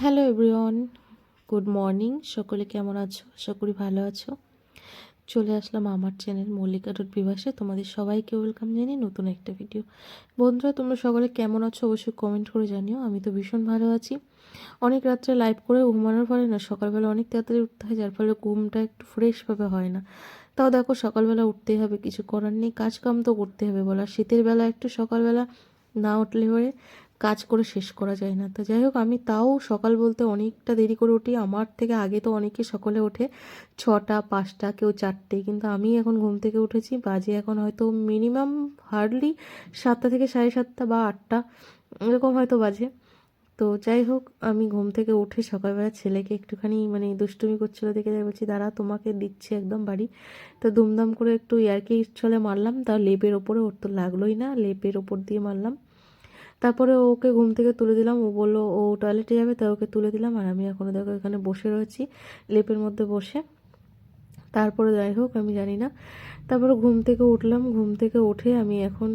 Hello everyone good morning সকলে কেমন আছো? করি ভালো আছো। চলে আসলাম আমার চ্যানেল মল্লিকা ডট বিভাসে। তোমাদের সবাইকে ওয়েলকাম জানিয়ে নতুন একটা ভিডিও বন্ধুরা, তোমরা সকলে কেমন আছো? অবশ্যই কমেন্ট করে জানিও। আমি তো ভীষণ ভালো আছি। অনেক রাত্রে লাইভ করে ঘুমানোর পরে না, সকালবেলা অনেক তাড়াতাড়ি উঠতে হয়, যার ফলে ঘুমটা একটু ফ্রেশভাবে হয় না। তাও দেখো, সকালবেলা উঠতেই হবে, কিছু করার নেই কাজ কাম তো করতে হবে বলা। শীতের বেলা একটু সকালবেলা না উঠলে পরে কাজ করে শেষ করা যায় না। তো যাই হোক, আমি তাও সকাল বলতে অনেকটা দেরি করে উঠি। আমার থেকে আগে তো অনেকে সকালে ওঠে ছটা, পাঁচটা, কেউ চারটে। কিন্তু আমি এখন ঘুম থেকে উঠেছি, বাজে এখন হয়তো মিনিমাম হার্ডলি সাতটা থেকে সাড়ে সাতটা বা আটটা, এরকম হয়তো বাজে। তো যাই হোক, আমি ঘুম থেকে উঠে সকালবেলা ছেলেকে একটুখানি মানে দুষ্টুমি করছিল দেখে যাই বলছি, দাঁড়া, তোমাকে দিচ্ছে একদম বাড়ি। তো দুমদাম করে একটু ইয়ারকি চলে মারলাম। তা লেপের ওপরে ওর তো লাগলোই না, লেপের ওপর দিয়ে মারলাম। তারপরে ওকে ঘুম থেকে তুলে দিলাম। ও বলল, ও টয়লেটে যাবে, তাই ওকে তুলে দিলাম। আর আমি এখনও দেখো এখানে বসে রয়েছি, লেপের মধ্যে বসে। তারপরে যাই হোক, আমি জানি না। তারপরে ঘুম থেকে উঠলাম। ঘুম থেকে উঠে আমি এখন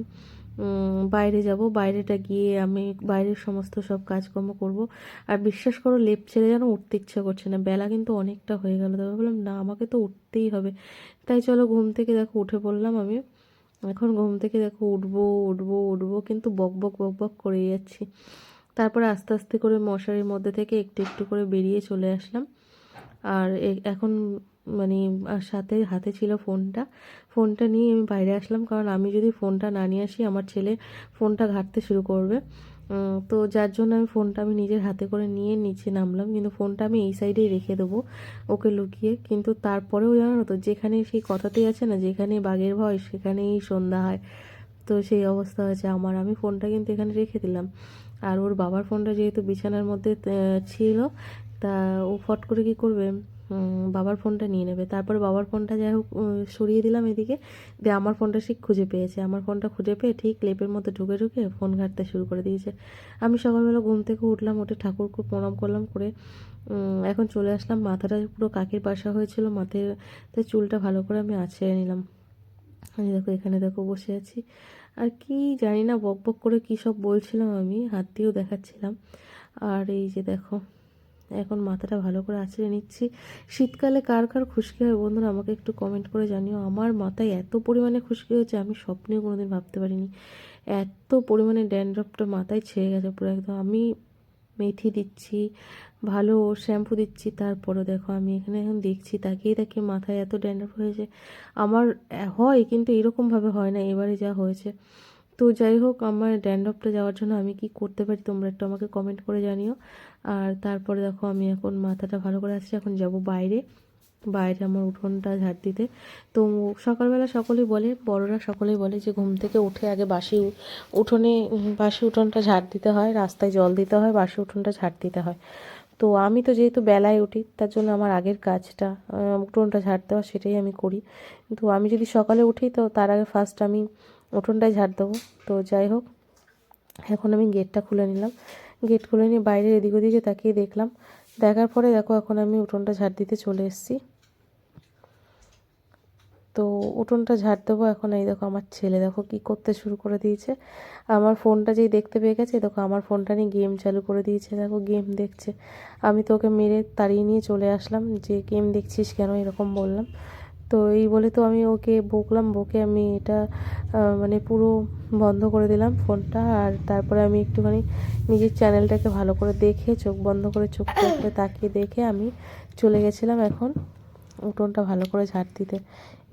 বাইরে যাব। বাইরেটা গিয়ে আমি বাইরের সমস্ত সব কাজকর্ম করব। আর বিশ্বাস করো, লেপ ছেড়ে যেন উঠতে ইচ্ছা করছে না। বেলা কিন্তু অনেকটা হয়ে গেল। তবে বললাম না, আমাকে তো উঠতেই হবে। তাই চলো ঘুম থেকে দেখো, উঠে পড়লাম আমি। এখন ঘুম থেকে দেখো উঠবো উঠবো উঠবো, কিন্তু বক বক বক বক করে যাচ্ছি। তারপরে আস্তে আস্তে করে মশারির মধ্যে থেকে একটু একটু করে বেরিয়ে চলে আসলাম। আর এখন মানে আর সাথে, হাতে ছিল ফোনটা। ফোনটা নিয়ে আমি বাইরে আসলাম, কারণ আমি যদি ফোনটা না নিয়ে আসি, আমার ছেলে ফোনটা ঘাঁটতে শুরু করবে। তো যার জন্য আমি ফোনটা আমি নিজের হাতে করে নিয়ে নিচে নামলাম, কিন্তু ফোনটা আমি এই সাইডেই রেখে দেবো ওকে লুকিয়ে। কিন্তু তারপরেও জানো তো, যেখানে সেই কথাতেই আছে না, যেখানে বাঘের ভয় সেখানেই সন্ধ্যা হয়। তো সেই অবস্থা হয়েছে আমার। আমি ফোনটা কিন্তু এখানে রেখে দিলাম। আর ওর বাবার ফোনটা যেহেতু বিছানার মধ্যে ছিল, তা ও ফট করে কী করবে? বাবার ফোনটা নিয়ে নেবে। তারপর বাবার ফোনটা যাই হোক সরিয়ে দিলাম এদিকে। দিয়ে আমার ফোনটা ঠিক খুঁজে পেয়েছে। আমার ফোনটা খুঁজে পেয়ে ঠিক লেপের মধ্যে ঢুকে ঢুকে ফোন ঘাঁটতে শুরু করে দিয়েছে। আমি সকালবেলা ঘুম থেকে উঠলাম, উঠে ঠাকুরকে প্রণাম করলাম, করে এখন চলে আসলাম। মাথাটা পুরো কাকির বাসা হয়েছিল, মাথায় চুলটা ভালো করে আমি আছড়ে নিলাম। আমি দেখো, এখানে দেখো বসে আছি। আর কি জানি না, বক বক করে কী সব বলছিলাম আমি, হাত দিয়েও দেখাচ্ছিলাম। আর এই যে দেখো এখন মাথাটা ভালো করে আছড়ে নিচ্ছি। শীতকালে কার কার খুশকি হয় বন্ধুরা আমাকে একটু কমেন্ট করে জানিও। আমার মাথায় এত পরিমাণে খুশকি হয়েছে, আমি স্বপ্নেও কোনোদিন ভাবতে পারিনি। এত পরিমাণে ড্যান্ড্রপটা মাথায় ছেয়ে গেছে পুরো একদম। আমি মেথি দিচ্ছি, ভালো শ্যাম্পু দিচ্ছি, তারপরও দেখো আমি এখানে এখন দেখছি, তাকিয়ে তাকিয়ে মাথায় এত ড্যান্ড্রপ হয়েছে। আমার, হয়, কিন্তু এরকমভাবে হয় না। এবারে যা হয়েছে তো যাই হোক, আমার ড্যান্ড্রপটা যাওয়ার জন্য আমি কি করতে পারি তোমরা একটু আমাকে কমেন্ট করে জানিও। আর তারপরে দেখো আমি এখন মাথাটা ভালো করে আসছি এখন যাব বাইরে। বাইরে আমার উঠোনটা ঝাড় দিতে। তো সকালবেলা সকলেই বলে, বড়রা সকলেই বলে যে ঘুম থেকে উঠে আগে বাসি উঠোনে, বাসি উঠোনটা ঝাড় দিতে হয়, রাস্তায় জল দিতে হয়, বাসি উঠোনটা ঝাড় দিতে হয়। তো আমি তো যেহেতু বেলায় উঠি, তার জন্য আমার আগের কাজটা উঠোনটা ঝাড় দেওয়া সেটাই আমি করি। কিন্তু আমি যদি সকালে উঠি তো তার আগে ফার্স্ট আমি উঠোনটায় ঝাড় দেবো। তো যাই হোক, এখন আমি গেটটা খুলে নিলাম। গেট খুলে নিয়ে বাইরে এদিক ওদিকে তাকিয়ে দেখলাম। দেখার পরে দেখো এখন আমি উঠোনটা ঝাড় দিতে চলে এসেছি। তো উঠোনটা ঝাড় দেবো এখন এই দেখো আমার ছেলে। দেখো কি করতে শুরু করে দিয়েছে। আমার ফোনটা যেই দেখতে পেয়ে গেছে, দেখো আমার ফোনটা নিয়ে গেম চালু করে দিয়েছে। দেখো গেম দেখছে। আমি তো ওকে মেরে তাড়িয়ে নিয়ে চলে আসলাম। যে গেম দেখছিস কেন এরকম বললাম। তো এই বলে তো আমি ওকে বকলাম, বকে আমি এটা মানে পুরো বন্ধ করে দিলাম ফোনটা। আর তারপরে আমি একটুখানি নিজের চ্যানেলটাকে ভালো করে দেখে, চোখ বন্ধ করে চোখ করে তাকিয়ে দেখে আমি চলে গেছিলাম এখন। উঠোনটা ভালো করে ঝাড় দিতে।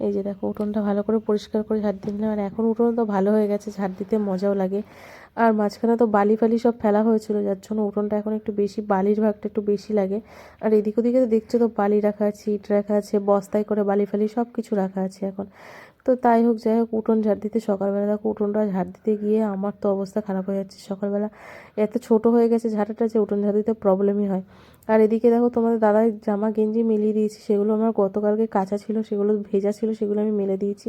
এই যে দেখো, উঠোনটা ভালো করে পরিষ্কার করে ঝাড় নিলাম। আর এখন উঠোন তো ভালো হয়ে গেছে, ঝাড় দিতে মজাও লাগে। আর মাঝখানে তো বালি ফালি সব ফেলা হয়েছিল, যার জন্য উঠোনটা এখন একটু বেশি, বালির ভাগটা একটু বেশি লাগে। আর এদিক ওদিকে তো দেখছ তো বালি রাখা আছে, ইট রাখা আছে, বস্তায় করে বালি ফালি সব কিছু রাখা আছে এখন। তো তাই হোক, যাই হোক, উঠোন ঝাড় দিতে সকালবেলা। দেখো, উঠোনটা ঝাড় দিতে গিয়ে আমার তো অবস্থা খারাপ হয়ে যাচ্ছে সকালবেলা। এত ছোট হয়ে গেছে ঝাড়াটা যে উঠোন ঝাড় দিতে প্রবলেমই হয়। আর এদিকে দেখো, তোমাদের দাদার জামা, গেঞ্জি মিলিয়ে দিয়েছি, সেগুলো আমার গতকালকে কাঁচা ছিল, সেগুলো ভেজা ছিল, সেগুলো আমি মেলে দিয়েছি।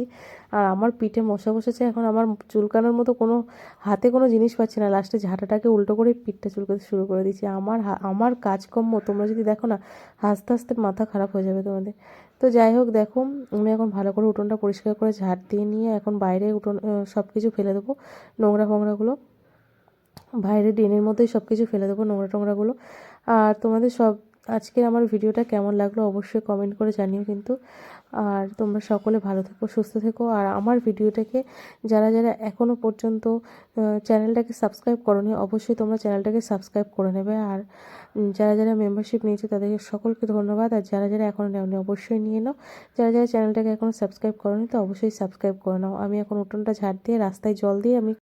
আর আমার পিঠে মশা বসেছে, এখন আমার চুলকানোর মতো কোনো, হাতে কোনো জিনিস পাচ্ছি না। লাস্টে ঝাঁটাটাকে উল্টো করে পিঠটা চুলকাতে শুরু করে দিয়েছি। আমার আমার কাজকর্ম, তোমরা যদি দেখো না হাসতে হাসতে মাথা খারাপ হয়ে যাবে তোমাদের। তো যাই হোক, দেখো আমি এখন ভালো করে উঠোনটা পরিষ্কার করে ঝাড় দিয়ে নিয়ে এখন বাইরে উঠোন সব কিছু ফেলে দেবো, নোংরা ফোংরাগুলো। বাইরে ড্রেনের মধ্যেই সব কিছু ফেলে দেবো, নোংরা টোংরাগুলো। আর তোমাদের সব, আজকের আমার ভিডিওটা কেমন লাগল অবশ্যই কমেন্ট করে জানিও কিন্তু। আর তোমরা সকলে ভালো থেকো, সুস্থ থেকো। আর আমার ভিডিওটাকে যারা যারা এখনও পর্যন্ত চ্যানেলটাকে সাবস্ক্রাইব করোনি, অবশ্যই তোমরা চ্যানেলটাকে সাবস্ক্রাইব করে নেবে। আর যারা যারা মেম্বারশিপ নিয়েছে, তাদেরকে সকলকে ধন্যবাদ। আর যারা যারা এখনও নেওনি, অবশ্যই নিয়ে নাও। যারা যারা চ্যানেলটাকে এখনও সাবস্ক্রাইব করোনি, তো অবশ্যই সাবস্ক্রাইব করে নাও। আমি এখন উঠোনটা ঝাড় দিয়ে, রাস্তায় জল দিয়ে আমি